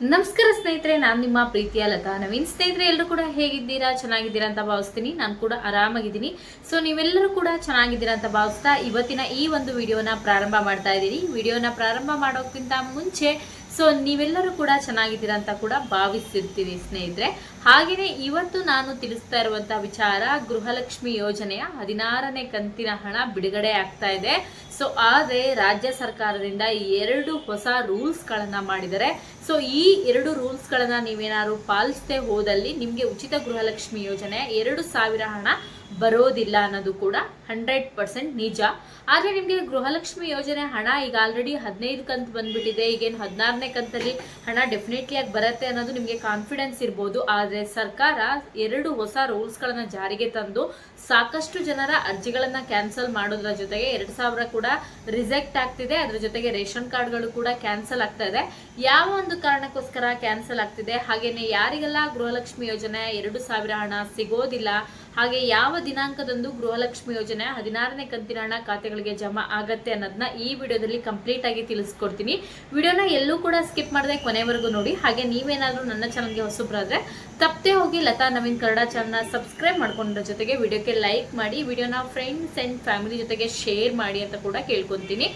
ನಮಸ್ಕಾರ ಸ್ನೇಹಿತರೆ, ನಾನು ನಿಮ್ಮ ಪ್ರೀತಿಯ ಲತಾ. ನವೀನ್ ಸ್ನೇಹಿತರೆ ಎಲ್ಲರೂ ಕೂಡ ಹೇಗಿದ್ದೀರಾ? ಚೆನ್ನಾಗಿದ್ದೀರಾ ಅಂತ ಭಾವಿಸ್ತೀನಿ. ನಾನು ಕೂಡ ಆರಾಮಾಗಿದ್ದೀನಿ. ಸೊ ನೀವೆಲ್ಲರೂ ಕೂಡ ಚೆನ್ನಾಗಿದ್ದೀರಾ ಅಂತ ಭಾವಿಸ್ತಾ ಇವತ್ತಿನ ಈ ಒಂದು ವಿಡಿಯೋನ ಪ್ರಾರಂಭ ಮಾಡ್ತಾ ಇದ್ದೀನಿ. ವಿಡಿಯೋನ ಪ್ರಾರಂಭ ಮಾಡೋಕ್ಕಿಂತ ಮುಂಚೆ ಸೊ ನೀವೆಲ್ಲರೂ ಕೂಡ ಚೆನ್ನಾಗಿದ್ದೀರಾ ಅಂತ ಕೂಡ ಭಾವಿಸಿರ್ತೀನಿ ಸ್ನೇಹಿತರೆ. ಹಾಗೆಯೇ ಇವತ್ತು ನಾನು ತಿಳಿಸ್ತಾ ಇರುವಂತಹ ವಿಚಾರ, ಗೃಹಲಕ್ಷ್ಮಿ ಯೋಜನೆಯ ಹದಿನಾರನೇ ಕಂತಿನ ಹಣ ಬಿಡುಗಡೆ ಆಗ್ತಾ ಇದೆ. ಸೊ ಆದರೆ ರಾಜ್ಯ ಸರ್ಕಾರದಿಂದ ಎರಡು ಹೊಸ ರೂಲ್ಸ್ಗಳನ್ನ ಮಾಡಿದ್ದಾರೆ ಸೊ ಈ ಎರಡು ರೂಲ್ಸ್ಗಳನ್ನ ನೀವೇನಾದ್ರು ಪಾಲಿಸದೆ ಹೋದಲ್ಲಿ ನಿಮಗೆ ಉಚಿತ ಗೃಹಲಕ್ಷ್ಮಿ ಯೋಜನೆ ಎರಡು ಸಾವಿರ ಹಣ ಬರೋದಿಲ್ಲ ಅನ್ನೋದು ಕೂಡ ಹಂಡ್ರೆಡ್ ಪರ್ಸೆಂಟ್ ನಿಜ. ಆದರೆ ನಿಮಗೆ ಗೃಹಲಕ್ಷ್ಮಿ ಯೋಜನೆ ಹಣ ಈಗ ಆಲ್ರೆಡಿ ಹದಿನೈದು ಕಂತು ಬಂದ್ಬಿಟ್ಟಿದೆ, ಈಗೇನು ಹದಿನಾರನೇ ಕಂತಲ್ಲಿ ಹಣ ಡೆಫಿನೆಟ್ಲಿ ಆಗಿ ಬರುತ್ತೆ ಅನ್ನೋದು ನಿಮಗೆ ಕಾನ್ಫಿಡೆನ್ಸ್ ಇರ್ಬೋದು. ಆದರೆ ಸರ್ಕಾರ ಎರಡು ಹೊಸ ರೂಲ್ಸ್ಗಳನ್ನು ಜಾರಿಗೆ ತಂದು ಸಾಕಷ್ಟು ಜನರ ಅರ್ಜಿಗಳನ್ನ ಕ್ಯಾನ್ಸಲ್ ಮಾಡೋದ್ರ ಜೊತೆಗೆ ಎರಡು ಸಾವಿರ ಕೂಡ ರಿಜೆಕ್ಟ್ ಆಗ್ತಿದೆ. ಅದ್ರ ಜೊತೆಗೆ ರೇಷನ್ ಕಾರ್ಡ್ಗಳು ಕೂಡ ಕ್ಯಾನ್ಸಲ್ ಆಗ್ತಾ ಇದೆ. ಯಾವ ಒಂದು ಕಾರಣಕ್ಕೋಸ್ಕರ ಕ್ಯಾನ್ಸಲ್ ಆಗ್ತಿದೆ? ಹಾಗೇನೆ ಯಾರಿಗೆಲ್ಲ ಗೃಹಲಕ್ಷ್ಮಿ ಯೋಜನೆ ಎರಡು ಸಾವಿರ ಹಣ ಸಿಗೋದಿಲ್ಲ, ಹಾಗೆ ಯಾವ ದಿನಾಂಕದಂದು ಗೃಹಲಕ್ಷ್ಮಿ ಯೋಜನೆ ಹದಿನಾರನೇ ಕಂತಿನ ಹಣ ಖಾತೆಗಳಿಗೆ ಜಮಾ ಆಗತ್ತೆ ಅನ್ನೋದನ್ನ ಈ ವಿಡಿಯೋದಲ್ಲಿ ಕಂಪ್ಲೀಟ್ ಆಗಿ ತಿಳಿಸ್ಕೊಡ್ತೀನಿ. ವಿಡಿಯೋನ ಎಲ್ಲೂ ಕೂಡ ಸ್ಕಿಪ್ ಮಾಡದೆ ಕೊನೆವರೆಗೂ ನೋಡಿ. ಹಾಗೆ ನೀವೇನಾದ್ರೂ ನನ್ನ ಚಾನಲ್ಗೆ ಹೊಸಬ್ರಾದ್ರೆ, ತಪ್ಪದೆ ಹೋಗಿ ಲತಾ ನವೀನ್ ಕನ್ನಡ ಚಾನಲ್ನ ಸಬ್ಸ್ಕ್ರೈಬ್ ಮಾಡ್ಕೊಂಡ್ರ ಜೊತೆಗೆ ವಿಡಿಯೋಕ್ಕೆ ಲೈಕ್ ಮಾಡಿ, ವಿಡಿಯೋನ ಫ್ರೆಂಡ್ಸ್ ಅಂಡ್ ಫ್ಯಾಮಿಲಿ ಜೊತೆಗೆ ಶೇರ್ ಮಾಡಿ ಅಂತ ಕೂಡ ಕೇಳ್ಕೊತೀನಿ.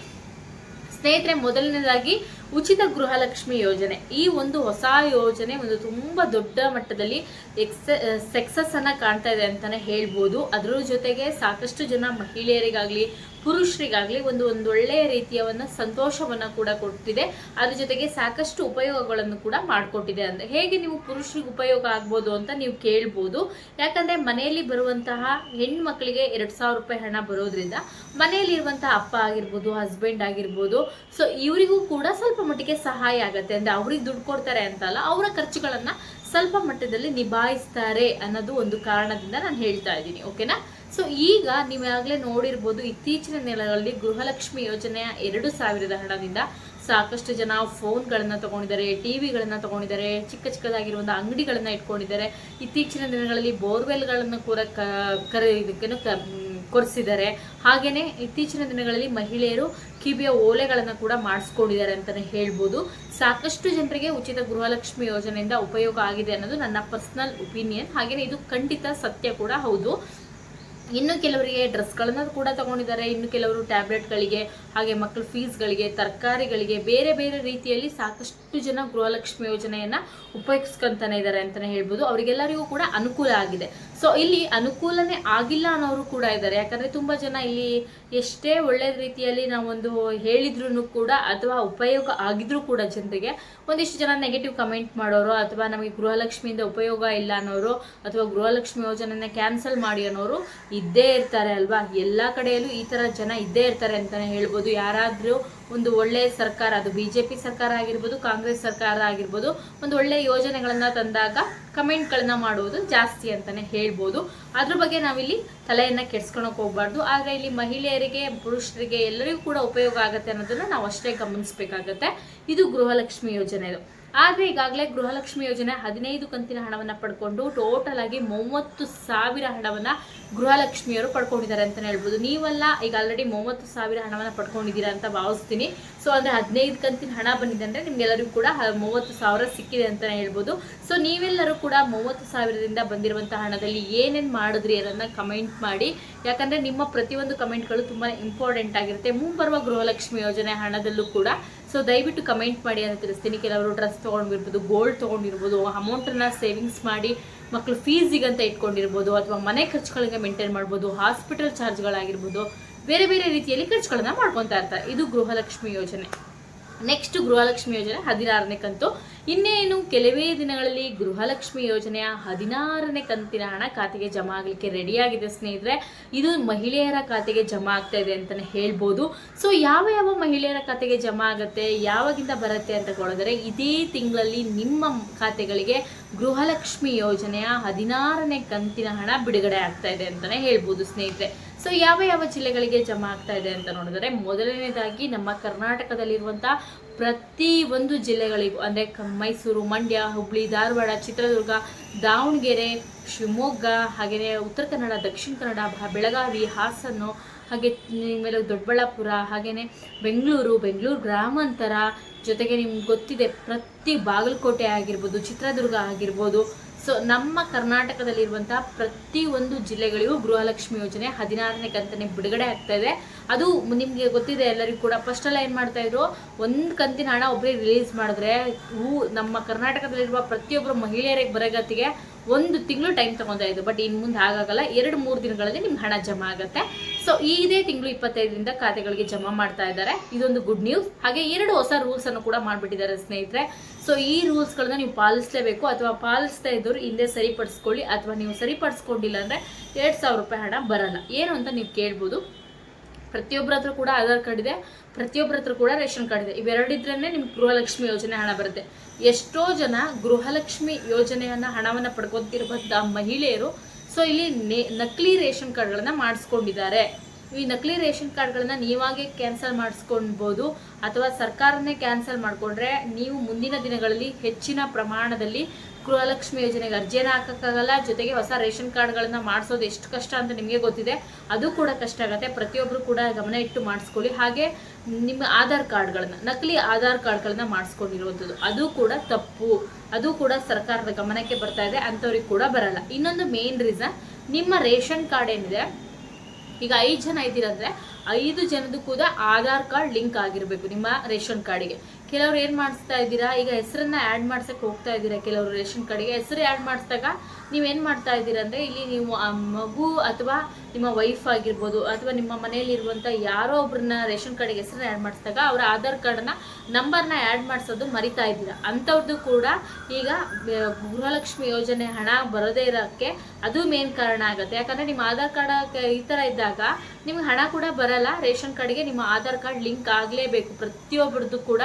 ಸ್ನೇಹಿತರೆ, ಮೊದಲನೇದಾಗಿ ಉಚಿತ ಗೃಹಲಕ್ಷ್ಮಿ ಯೋಜನೆ. ಈ ಒಂದು ಹೊಸ ಯೋಜನೆ ಒಂದು ತುಂಬಾ ದೊಡ್ಡ ಮಟ್ಟದಲ್ಲಿ ಎಕ್ಸ ಸಕ್ಸಸ್ ಅನ್ನ ಕಾಣ್ತಾ ಇದೆ ಅಂತಾನೆ ಹೇಳ್ಬೋದು. ಅದರ ಜೊತೆಗೆ ಸಾಕಷ್ಟು ಜನ ಮಹಿಳೆಯರಿಗಾಗ್ಲಿ ಪುರುಷರಿಗಾಗ್ಲಿ ಒಂದು ಒಂದು ಒಳ್ಳೆಯ ರೀತಿಯ ಒಂದು ಸಂತೋಷವನ್ನ ಕೂಡ ಕೊಡ್ತಿದೆ. ಅದ್ರ ಜೊತೆಗೆ ಸಾಕಷ್ಟು ಉಪಯೋಗಗಳನ್ನು ಕೂಡ ಮಾಡಿಕೊಟ್ಟಿದೆ ಅಂದ್ರೆ ಹೇಗೆ ನೀವು ಪುರುಷರಿಗೆ ಉಪಯೋಗ ಆಗ್ಬೋದು ಅಂತ ನೀವು ಕೇಳ್ಬೋದು. ಯಾಕಂದ್ರೆ ಮನೆಯಲ್ಲಿ ಬರುವಂತಹ ಹೆಣ್ಣು ಮಕ್ಕಳಿಗೆ ಎರಡು ಸಾವಿರ ರೂಪಾಯಿ ಹಣ ಬರೋದ್ರಿಂದ ಮನೆಯಲ್ಲಿರುವಂತಹ ಅಪ್ಪ ಆಗಿರ್ಬೋದು, ಹಸ್ಬೆಂಡ್ ಆಗಿರ್ಬೋದು, ಸೊ ಇವರಿಗೂ ಕೂಡ ಸ್ವಲ್ಪ ಮಟ್ಟಿಗೆ ಸಹಾಯ ಆಗುತ್ತೆ. ಅಂದರೆ ಅವ್ರಿಗೆ ದುಡ್ಡು ಕೊಡ್ತಾರೆ ಅಂತಲ್ಲ, ಅವರ ಖರ್ಚುಗಳನ್ನ ಸ್ವಲ್ಪ ಮಟ್ಟದಲ್ಲಿ ನಿಭಾಯಿಸ್ತಾರೆ ಅನ್ನೋದು ಒಂದು ಕಾರಣದಿಂದ ನಾನು ಹೇಳ್ತಾ ಇದ್ದೀನಿ, ಓಕೆನಾ? ಸೊ ಈಗ ನೀವಾಗಲೇ ನೋಡಿರ್ಬೋದು ಇತ್ತೀಚಿನ ದಿನಗಳಲ್ಲಿ ಗೃಹಲಕ್ಷ್ಮಿ ಯೋಜನೆಯ ಎರಡು ಸಾವಿರದ ಹಣದಿಂದ ಸಾಕಷ್ಟು ಜನ ಫೋನ್ಗಳನ್ನು ತಗೊಂಡಿದ್ದಾರೆ, ಟಿವಿಗಳನ್ನ ತಗೊಂಡಿದ್ದಾರೆ, ಚಿಕ್ಕ ಚಿಕ್ಕದಾಗಿರುವಂಥ ಅಂಗಡಿಗಳನ್ನು ಇಟ್ಕೊಂಡಿದ್ದಾರೆ. ಇತ್ತೀಚಿನ ದಿನಗಳಲ್ಲಿ ಬೋರ್ವೆಲ್ಗಳನ್ನು ಕೂಡ ಕ ಕರೆ ಇದಕ್ಕೇನು ಕೊರೆಸಿದ್ದಾರೆ. ಹಾಗೆಯೇ ಇತ್ತೀಚಿನ ದಿನಗಳಲ್ಲಿ ಮಹಿಳೆಯರು ಕಿವಿಯ ಓಲೆಗಳನ್ನು ಕೂಡ ಮಾಡಿಸ್ಕೊಂಡಿದ್ದಾರೆ ಅಂತಲೇ ಹೇಳ್ಬೋದು. ಸಾಕಷ್ಟು ಜನರಿಗೆ ಉಚಿತ ಗೃಹಲಕ್ಷ್ಮಿ ಯೋಜನೆಯಿಂದ ಉಪಯೋಗ ಆಗಿದೆ ಅನ್ನೋದು ನನ್ನ ಪರ್ಸ್ನಲ್ ಒಪಿನಿಯನ್. ಹಾಗೆಯೇ ಇದು ಖಂಡಿತ ಸತ್ಯ ಕೂಡ, ಹೌದು. ಇನ್ನು ಕೆಲವರಿಗೆ ಡ್ರೆಸ್ಗಳನ್ನು ಕೂಡ ತಗೊಂಡಿದ್ದಾರೆ. ಇನ್ನು ಕೆಲವರು ಟ್ಯಾಬ್ಲೆಟ್ಗಳಿಗೆ, ಹಾಗೆ ಮಕ್ಕಳ ಫೀಸ್ಗಳಿಗೆ, ತರಕಾರಿಗಳಿಗೆ, ಬೇರೆ ಬೇರೆ ರೀತಿಯಲ್ಲಿ ಸಾಕಷ್ಟು ಜನ ಗೃಹಲಕ್ಷ್ಮಿ ಯೋಜನೆಯನ್ನು ಉಪಯೋಗಿಸ್ಕೊಂತಾನೆ ಇದ್ದಾರೆ ಅಂತಲೇ ಹೇಳ್ಬೋದು. ಅವರಿಗೆಲ್ಲರಿಗೂ ಕೂಡ ಅನುಕೂಲ ಆಗಿದೆ. ಸೊ ಇಲ್ಲಿ ಅನುಕೂಲನೇ ಆಗಿಲ್ಲ ಅನ್ನೋರು ಕೂಡ ಇದ್ದಾರೆ. ಯಾಕಂದ್ರೆ ತುಂಬಾ ಜನ ಇಲ್ಲಿ ಎಷ್ಟೇ ಒಳ್ಳೆ ರೀತಿಯಲ್ಲಿ ನಾವೊಂದು ಹೇಳಿದ್ರು ಕೂಡ ಅಥವಾ ಉಪಯೋಗ ಆಗಿದ್ರು ಕೂಡ ಜನರಿಗೆ ಒಂದಿಷ್ಟು ಜನ ನೆಗೆಟಿವ್ ಕಮೆಂಟ್ ಮಾಡೋರು ಅಥವಾ ನಮಗೆ ಗೃಹಲಕ್ಷ್ಮಿಯಿಂದ ಉಪಯೋಗ ಇಲ್ಲ ಅನ್ನೋರು ಅಥವಾ ಗೃಹಲಕ್ಷ್ಮಿ ಯೋಜನೆನ ಕ್ಯಾನ್ಸಲ್ ಮಾಡಿ ಅನ್ನೋರು ಇದ್ದೇ ಇರ್ತಾರೆ ಅಲ್ವಾ? ಎಲ್ಲ ಕಡೆಯಲ್ಲೂ ಈ ತರ ಜನ ಇದ್ದೇ ಇರ್ತಾರೆ ಅಂತಾನೆ ಹೇಳ್ಬೋದು. ಯಾರಾದ್ರೂ ಒಂದು ಒಳ್ಳೆಯ ಸರ್ಕಾರ, ಅದು ಬಿಜೆಪಿ ಸರ್ಕಾರ ಆಗಿರ್ಬೋದು, ಕಾಂಗ್ರೆಸ್ ಸರ್ಕಾರ ಆಗಿರ್ಬೋದು, ಒಂದು ಒಳ್ಳೆ ಯೋಜನೆಗಳನ್ನು ತಂದಾಗ ಕಮೆಂಟ್ಗಳನ್ನ ಮಾಡುವುದು ಜಾಸ್ತಿ ಅಂತಾನೆ ಹೇಳ್ಬೋದು. ಅದ್ರ ಬಗ್ಗೆ ನಾವಿಲ್ಲಿ ತಲೆಯನ್ನ ಕೆಡ್ಸ್ಕೊಳಕ್ ಹೋಗ್ಬಾರ್ದು. ಆದರೆ ಇಲ್ಲಿ ಮಹಿಳೆಯರಿಗೆ, ಪುರುಷರಿಗೆ ಎಲ್ಲರಿಗೂ ಕೂಡ ಉಪಯೋಗ ಆಗುತ್ತೆ ಅನ್ನೋದನ್ನ ನಾವು ಅಷ್ಟೇ ಗಮನಿಸಬೇಕಾಗತ್ತೆ. ಇದು ಗೃಹಲಕ್ಷ್ಮಿ ಯೋಜನೆದು ಆದರೆ ಈಗಾಗಲೇ ಗೃಹಲಕ್ಷ್ಮಿ ಯೋಜನೆ ಹದಿನೈದು ಕಂತಿನ ಹಣವನ್ನ ಪಡ್ಕೊಂಡು ಟೋಟಲ್ ಆಗಿ ಮೂವತ್ತು ಸಾವಿರ ಹಣವನ್ನ ಗೃಹಲಕ್ಷ್ಮಿಯವರು ಪಡ್ಕೊಂಡಿದ್ದಾರೆ ಅಂತಲೇ ಹೇಳ್ಬೋದು. ನೀವೆಲ್ಲ ಈಗ ಆಲ್ರೆಡಿ ಮೂವತ್ತು ಸಾವಿರ ಹಣವನ್ನು ಪಡ್ಕೊಂಡಿದ್ದೀರಾ ಅಂತ ಭಾವಿಸ್ತೀನಿ. ಸೊ ಅಂದರೆ ಹದಿನೈದು ಕಂತಿನ ಹಣ ಬಂದಿದೆ ಅಂದರೆ ನಿಮಗೆಲ್ಲರಿಗೂ ಕೂಡ ಮೂವತ್ತು ಸಾವಿರ ಸಿಕ್ಕಿದೆ ಅಂತಲೇ ಹೇಳ್ಬೋದು. ಸೊ ನೀವೆಲ್ಲರೂ ಕೂಡ ಮೂವತ್ತು ಸಾವಿರದಿಂದ ಬಂದಿರುವಂಥ ಹಣದಲ್ಲಿ ಏನೇನು ಮಾಡಿದ್ರಿ ಅನ್ನೋದನ್ನ ಕಮೆಂಟ್ ಮಾಡಿ. ಯಾಕಂದರೆ ನಿಮ್ಮ ಪ್ರತಿಯೊಂದು ಕಮೆಂಟ್ಗಳು ತುಂಬಾ ಇಂಪಾರ್ಟೆಂಟ್ ಆಗಿರುತ್ತೆ. ಮುಂಬರುವ ಗೃಹಲಕ್ಷ್ಮಿ ಯೋಜನೆ ಹಣದಲ್ಲೂ ಕೂಡ. ಸೊ ದಯವಿಟ್ಟು ಕಮೆಂಟ್ ಮಾಡಿ ಅಂತ ತಿಳಿಸ್ತೀನಿ. ಕೆಲವರು ಡ್ರೆಸ್ ತೊಗೊಂಡಿರ್ಬೋದು ಗೋಲ್ಡ್ ತೊಗೊಂಡಿರ್ಬೋದು ಅಮೌಂಟನ್ನು ಸೇವಿಂಗ್ಸ್ ಮಾಡಿ ಮಕ್ಕಳು ಫೀಸಿಗಂತ ಇಟ್ಕೊಂಡಿರ್ಬೋದು ಅಥವಾ ಮನೆ ಖರ್ಚುಗಳಿಗೆ ಮೇಂಟೈನ್ ಮಾಡ್ಬೋದು ಹಾಸ್ಪಿಟಲ್ ಚಾರ್ಜ್ಗಳಾಗಿರ್ಬೋದು ಬೇರೆ ಬೇರೆ ರೀತಿಯಲ್ಲಿ ಖರ್ಚುಗಳನ್ನ ಮಾಡ್ಕೊತಾ ಇರ್ತಾರೆ. ಇದು ಗೃಹಲಕ್ಷ್ಮಿ ಯೋಜನೆ. ನೆಕ್ಸ್ಟ್ ಗೃಹಲಕ್ಷ್ಮಿ ಯೋಜನೆ ಹದಿನಾರನೇ ಕಂತು. ಇನ್ನೇನು ಕೆಲವೇ ದಿನಗಳಲ್ಲಿ ಗೃಹಲಕ್ಷ್ಮಿ ಯೋಜನೆಯ ಹದಿನಾರನೇ ಕಂತಿನ ಹಣ ಖಾತೆಗೆ ಜಮಾ ಆಗಲಿಕ್ಕೆ ರೆಡಿಯಾಗಿದೆ ಸ್ನೇಹಿತರೆ. ಇದು ಮಹಿಳೆಯರ ಖಾತೆಗೆ ಜಮಾ ಆಗ್ತಾ ಇದೆ ಅಂತಾನೆ ಹೇಳ್ಬೋದು. ಸೊ ಯಾವ ಯಾವ ಮಹಿಳೆಯರ ಖಾತೆಗೆ ಜಮಾ ಆಗುತ್ತೆ, ಯಾವಾಗಿಂದ ಬರುತ್ತೆ ಅಂತ ಕೊಡಿದ್ರೆ ಇದೇ ತಿಂಗಳಲ್ಲಿ ನಿಮ್ಮ ಖಾತೆಗಳಿಗೆ ಗೃಹಲಕ್ಷ್ಮಿ ಯೋಜನೆಯ ಹದಿನಾರನೇ ಕಂತಿನ ಹಣ ಬಿಡುಗಡೆ ಆಗ್ತಾ ಇದೆ ಅಂತಾನೆ ಹೇಳ್ಬೋದು ಸ್ನೇಹಿತರೆ. ಸೊ ಯಾವ ಯಾವ ಜಿಲ್ಲೆಗಳಿಗೆ ಜಮಾ ಆಗ್ತಾ ಇದೆ ಅಂತ ನೋಡಿದ್ರೆ, ಮೊದಲನೇದಾಗಿ ನಮ್ಮ ಕರ್ನಾಟಕದಲ್ಲಿರುವಂತಹ ಪ್ರತಿ ಒಂದು ಜಿಲ್ಲೆಗಳಿಗೂ, ಅಂದರೆ ಮೈಸೂರು, ಮಂಡ್ಯ, ಹುಬ್ಳಿ, ಧಾರವಾಡ, ಚಿತ್ರದುರ್ಗ, ದಾವಣಗೆರೆ, ಶಿವಮೊಗ್ಗ, ಹಾಗೆಯೇ ಉತ್ತರ ಕನ್ನಡ, ದಕ್ಷಿಣ ಕನ್ನಡ ಬೆಳಗಾವಿ ಹಾಸನ್ನು ಹಾಗೆ ನಿಮ್ಮೆಲ್ಲ ದೊಡ್ಡಬಳ್ಳಾಪುರ, ಹಾಗೆಯೇ ಬೆಂಗಳೂರು ಬೆಂಗಳೂರು ಗ್ರಾಮಾಂತರ, ಜೊತೆಗೆ ನಿಮ್ಗೆ ಗೊತ್ತಿದೆ ಪ್ರತಿ ಬಾಗಲಕೋಟೆ ಆಗಿರ್ಬೋದು, ಚಿತ್ರದುರ್ಗ ಆಗಿರ್ಬೋದು ಸೊ ನಮ್ಮ ಕರ್ನಾಟಕದಲ್ಲಿರುವಂತಹ ಪ್ರತಿಯೊಂದು ಜಿಲ್ಲೆಗಳಿಗೂ ಗೃಹಲಕ್ಷ್ಮಿ ಯೋಜನೆ ಹದಿನಾರನೇ ಕಂತನೆ ಬಿಡುಗಡೆ ಆಗ್ತಾ ಇದೆ. ಅದು ನಿಮಗೆ ಗೊತ್ತಿದೆ, ಎಲ್ಲರಿಗೂ ಕೂಡ. ಫಸ್ಟ್ ಎಲ್ಲ ಏನು ಮಾಡ್ತಾ ಇದ್ರು? ಒಂದು ಕಂತಿನ ಹಣ ಒಬ್ಬರೇ ರಿಲೀಸ್ ಮಾಡಿದ್ರೆ, ಹೂ, ನಮ್ಮ ಕರ್ನಾಟಕದಲ್ಲಿರುವ ಪ್ರತಿಯೊಬ್ಬರು ಮಹಿಳೆಯರಿಗೆ ಬರಗತಿಗೆ ಒಂದು ತಿಂಗಳು ಟೈಮ್ ತಗೊಂತಾ ಇದ್ರು. ಬಟ್ ಇನ್ನು ಮುಂದೆ ಹಾಗಾಗಲ್ಲ. ಎರಡು, ಮೂರು ದಿನಗಳಲ್ಲಿ ನಿಮ್ಗೆ ಹಣ ಜಮಾ ಆಗುತ್ತೆ. ಸೊ ಇದೇ ತಿಂಗಳು ಇಪ್ಪತ್ತೈದರಿಂದ ಖಾತೆಗಳಿಗೆ ಜಮಾ ಮಾಡ್ತಾ ಇದ್ದಾರೆ. ಇದೊಂದು ಗುಡ್ ನ್ಯೂಸ್ ಹಾಗೆ ಎರಡು ಹೊಸ ರೂಲ್ಸ್ ಅನ್ನು ಕೂಡ ಮಾಡಿಬಿಟ್ಟಿದ್ದಾರೆ ಸ್ನೇಹಿತರೆ. ಸೊ ಈ ರೂಲ್ಸ್ಗಳನ್ನ ನೀವು ಪಾಲಿಸಲೇಬೇಕು ಅಥವಾ ಪಾಲಿಸ್ತಾ ಇದ್ದವರು ಹಿಂದೆ ಸರಿಪಡಿಸ್ಕೊಳ್ಳಿ ಅಥವಾ ನೀವು ಸರಿಪಡಿಸ್ಕೊಂಡಿಲ್ಲ ಅಂದರೆ ಎರಡು ಸಾವಿರ ರೂಪಾಯಿ ಹಣ ಬರಲ್ಲ. ಏನು ಅಂತ ನೀವು ಕೇಳ್ಬೋದು. ಪ್ರತಿಯೊಬ್ಬರ ಹತ್ರ ಕೂಡ ಆಧಾರ್ ಕಾರ್ಡ್ ಇದೆ. ಪ್ರತಿಯೊಬ್ಬರ ಹತ್ರ ಕೂಡ ರೇಷನ್ ಕಾರ್ಡ್ ಇದೆ. ಇವೆರಡಿದ್ರೇ ನಿಮ್ಗೆ ಗೃಹಲಕ್ಷ್ಮಿ ಯೋಜನೆ ಹಣ ಬರುತ್ತೆ. ಎಷ್ಟೋ ಜನ ಗೃಹಲಕ್ಷ್ಮಿ ಯೋಜನೆಯನ್ನು ಹಣವನ್ನು ಪಡ್ಕೊತಿರುವಂಥ ಮಹಿಳೆಯರು ಸೊ ಇಲ್ಲಿ ನಕಲಿ ರೇಷನ್ ಕಾರ್ಡ್ಗಳನ್ನು ಮಾಡಿಸ್ಕೊಂಡಿದ್ದಾರೆ. ಈ ನಕಲಿ ರೇಷನ್ ಕಾರ್ಡ್ಗಳನ್ನು ನೀವಾಗೇ ಕ್ಯಾನ್ಸಲ್ ಮಾಡಿಸ್ಕೊಳ್ಬೋದು, ಅಥವಾ ಸರ್ಕಾರನೇ ಕ್ಯಾನ್ಸಲ್ ಮಾಡಿಕೊಂಡ್ರೆ ನೀವು ಮುಂದಿನ ದಿನಗಳಲ್ಲಿ ಹೆಚ್ಚಿನ ಪ್ರಮಾಣದಲ್ಲಿ ಗೃಹಲಕ್ಷ್ಮಿ ಯೋಜನೆಗೆ ಅರ್ಜಿಯನ್ನು ಹಾಕೋಕ್ಕಾಗಲ್ಲ, ಜೊತೆಗೆ ಹೊಸ ರೇಷನ್ ಕಾರ್ಡ್ಗಳನ್ನು ಮಾಡಿಸೋದು ಎಷ್ಟು ಕಷ್ಟ ಅಂತ ನಿಮಗೆ ಗೊತ್ತಿದೆ, ಅದು ಕೂಡ ಕಷ್ಟ ಆಗುತ್ತೆ. ಪ್ರತಿಯೊಬ್ಬರು ಕೂಡ ಗಮನ ಇಟ್ಟು ಮಾಡಿಸ್ಕೊಳ್ಳಿ. ಹಾಗೆ ನಿಮ್ಮ ಆಧಾರ್ ಕಾರ್ಡ್ಗಳನ್ನು, ನಕಲಿ ಆಧಾರ್ ಕಾರ್ಡ್ಗಳನ್ನು ಮಾಡಿಸ್ಕೊಂಡಿರುವಂಥದ್ದು ಅದು ಕೂಡ ತಪ್ಪು. ಅದು ಕೂಡ ಸರ್ಕಾರದ ಗಮನಕ್ಕೆ ಬರ್ತಾ ಇದೆ, ಅಂಥವ್ರಿಗೆ ಕೂಡ ಬರಲ್ಲ. ಇನ್ನೊಂದು ಮೇನ್ ರೀಸನ್ ನಿಮ್ಮ ರೇಷನ್ ಕಾರ್ಡ್ ಏನಿದೆ, ಈಗ ಐದು ಜನ ಇದ್ದೀರಂದ್ರೆ ಐದು ಜನದ್ದು ಕೂಡ ಆಧಾರ್ ಕಾರ್ಡ್ ಲಿಂಕ್ ಆಗಿರಬೇಕು ನಿಮ್ಮ ರೇಷನ್ ಕಾರ್ಡಿಗೆ. ಕೆಲವರು ಏನು ಮಾಡಿಸ್ತಾ ಇದ್ದೀರಾ? ಈಗ ಹೆಸರನ್ನ ಆ್ಯಡ್ ಮಾಡ್ಸಕ್ಕೆ ಹೋಗ್ತಾ ಇದ್ದೀರಾ ಕೆಲವರು ರೇಷನ್ ಕಾರ್ಡಿಗೆ? ಹೆಸರು ಆ್ಯಡ್ ಮಾಡಿಸಿದಾಗ ನೀವೇನು ಮಾಡ್ತಾ ಇದ್ದೀರಾ ಅಂದರೆ ಇಲ್ಲಿ ನೀವು ಮಗು ಅಥವಾ ನಿಮ್ಮ ವೈಫ್ ಆಗಿರ್ಬೋದು ಅಥವಾ ನಿಮ್ಮ ಮನೆಯಲ್ಲಿರುವಂಥ ಯಾರೋ ಒಬ್ರನ್ನ ರೇಷನ್ ಕಾರ್ಡಿಗೆ ಹೆಸರನ್ನ ಆ್ಯಡ್ ಮಾಡಿಸಿದಾಗ ಅವರ ಆಧಾರ್ ಕಾರ್ಡನ್ನ ನಂಬರ್ನ ಆ್ಯಡ್ ಮಾಡಿಸೋದು ಮರಿತಾ ಇದ್ದೀರಾ? ಅಂಥವ್ರದ್ದು ಕೂಡ ಈಗ ಗೃಹಲಕ್ಷ್ಮಿ ಯೋಜನೆ ಹಣ ಬರದೇ ಇರೋಕ್ಕೆ ಅದು ಮೇನ್ ಕಾರಣ ಆಗುತ್ತೆ. ಯಾಕಂದರೆ ನಿಮ್ಮ ಆಧಾರ್ ಕಾರ್ಡ್ ಈ ಥರ ಇದ್ದಾಗ ನಿಮ್ಗೆ ಹಣ ಕೂಡ ಬರಲ್ಲ. ರೇಷನ್ ಕಾರ್ಡ್ಗೆ ನಿಮ್ಮ ಆಧಾರ್ ಕಾರ್ಡ್ ಲಿಂಕ್ ಆಗಲೇಬೇಕು. ಪ್ರತಿಯೊಬ್ಬರದ್ದು ಕೂಡ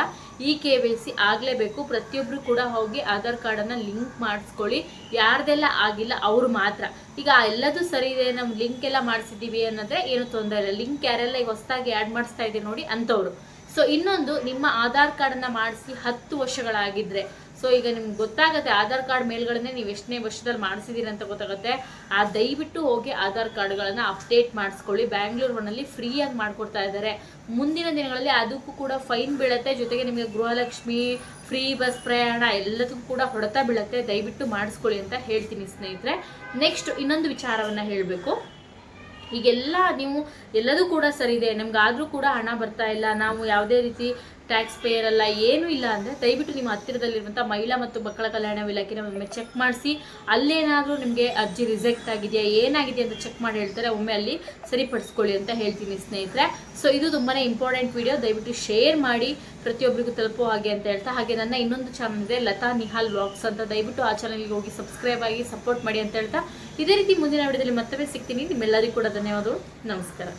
ಇ ಕೆ ವೈ ಸಿ ಆಗಲೇಬೇಕು. ಪ್ರತಿಯೊಬ್ಬರು ಕೂಡ ಹೋಗಿ ಆಧಾರ್ ಕಾರ್ಡನ್ನು ಲಿಂಕ್ ಮಾಡಿಸ್ಕೊಳ್ಳಿ. ಯಾರ್ದೆಲ್ಲ ಆಗಿಲ್ಲ ಅವ್ರು ಮಾತ್ರ. ಈಗ ಎಲ್ಲದೂ ಸರಿ ಇದೆ ನಮ್ಮ ಲಿಂಕ್ ಎಲ್ಲ ಮಾಡಿಸಿದ್ದೀವಿ ಅನ್ನೋದ್ರೆ ಏನು ತೊಂದರೆ ಇಲ್ಲ. ಲಿಂಕ್ ಯಾರೆಲ್ಲ ಈಗ ಹೊಸದಾಗಿ ಆ್ಯಡ್ ಮಾಡಿಸ್ತಾ ಇದ್ದೀವಿ ನೋಡಿ ಅಂಥವ್ರು. ಸೊ ಇನ್ನೊಂದು ನಿಮ್ಮ ಆಧಾರ್ ಕಾರ್ಡನ್ನು ಮಾಡಿಸಿ ಹತ್ತು ವರ್ಷಗಳಾಗಿದ್ರೆ ಸೊ ಈಗ ನಿಮ್ಗೆ ಗೊತ್ತಾಗುತ್ತೆ ಆಧಾರ್ ಕಾರ್ಡ್ ಮೇಲ್ಗಡೆ ನೀವು ಎಷ್ಟನೇ ವರ್ಷದಲ್ಲಿ ಮಾಡಿಸಿದ್ದೀರಿ ಅಂತ ಗೊತ್ತಾಗುತ್ತೆ. ಆ, ದಯವಿಟ್ಟು ಹೋಗಿ ಆಧಾರ್ ಕಾರ್ಡ್ಗಳನ್ನು ಅಪ್ಡೇಟ್ ಮಾಡಿಸ್ಕೊಳ್ಳಿ. ಬ್ಯಾಂಗ್ಳೂರಿನಲ್ಲಿ ಫ್ರೀಯಾಗಿ ಮಾಡಿಕೊಡ್ತಾ ಇದ್ದಾರೆ. ಮುಂದಿನ ದಿನಗಳಲ್ಲಿ ಅದಕ್ಕೂ ಕೂಡ ಫೈನ್ ಬೀಳುತ್ತೆ. ಜೊತೆಗೆ ನಿಮಗೆ ಗೃಹಲಕ್ಷ್ಮಿ, ಫ್ರೀ ಬಸ್ ಪ್ರಯಾಣ ಎಲ್ಲದಕ್ಕೂ ಕೂಡ ಹೊಡೆತ ಬೀಳುತ್ತೆ. ದಯವಿಟ್ಟು ಮಾಡಿಸ್ಕೊಳ್ಳಿ ಅಂತ ಹೇಳ್ತೀನಿ ಸ್ನೇಹಿತರೆ. ನೆಕ್ಸ್ಟ್ ಇನ್ನೊಂದು ವಿಚಾರವನ್ನು ಹೇಳಬೇಕು. ಈಗೆಲ್ಲ ನೀವು ಎಲ್ಲದೂ ಕೂಡ ಸರಿ ಇದೆ ನಮ್ಗಾದರೂ ಕೂಡ ಹಣ ಬರ್ತಾ ಇಲ್ಲ. ನಾವು ಯಾವುದೇ ರೀತಿ ಟ್ಯಾಕ್ಸ್ ಪೇಯರ್ ಅಲ್ಲ, ಏನೂ ಇಲ್ಲ ಅಂದರೆ ದಯವಿಟ್ಟು ನಿಮ್ಮ ಹತ್ತಿರದಲ್ಲಿರುವಂಥ ಮಹಿಳಾ ಮತ್ತು ಮಕ್ಕಳ ಕಲ್ಯಾಣ ಇಲಾಖೆನ ಒಮ್ಮೆ ಚೆಕ್ ಮಾಡಿಸಿ. ಅಲ್ಲೇನಾದರೂ ನಿಮಗೆ ಅರ್ಜಿ ರಿಜೆಕ್ಟ್ ಆಗಿದೆಯಾ ಏನಾಗಿದೆ ಅಂತ ಚೆಕ್ ಮಾಡಿ ಹೇಳ್ತಾರೆ, ಒಮ್ಮೆ ಅಲ್ಲಿ ಸರಿಪಡಿಸ್ಕೊಳ್ಳಿ ಅಂತ ಹೇಳ್ತೀನಿ ಸ್ನೇಹಿತರೆ. ಸೊ ಇದು ತುಂಬಾ ಇಂಪಾರ್ಟೆಂಟ್ ವಿಡಿಯೋ ದಯವಿಟ್ಟು ಶೇರ್ ಮಾಡಿ, ಪ್ರತಿಯೊಬ್ಬರಿಗೂ ತಲುಪೋ ಹಾಗೆ ಅಂತ ಹೇಳ್ತಾ. ಹಾಗೆ ನನ್ನ ಇನ್ನೊಂದು ಚಾನಲ್ ಇದೆ, ಲತಾ ನಿಹಾಲ್ ವ್ಲಾಗ್ಸ್ ಅಂತ. ದಯವಿಟ್ಟು ಆ ಚಾನಲ್ಗೆ ಹೋಗಿ ಸಬ್ಸ್ಕ್ರೈಬ್ ಆಗಿ ಸಪೋರ್ಟ್ ಮಾಡಿ ಅಂತ ಹೇಳ್ತಾ. ಇದೇ ರೀತಿ ಮುಂದಿನ ವಿಡಿಯೋದಲ್ಲಿ ಮತ್ತೊಮ್ಮೆ ಸಿಗ್ತೀನಿ. ನಿಮ್ಮೆಲ್ಲರಿಗೂ ಕೂಡ ಧನ್ಯವಾದಗಳು. ನಮಸ್ಕಾರ.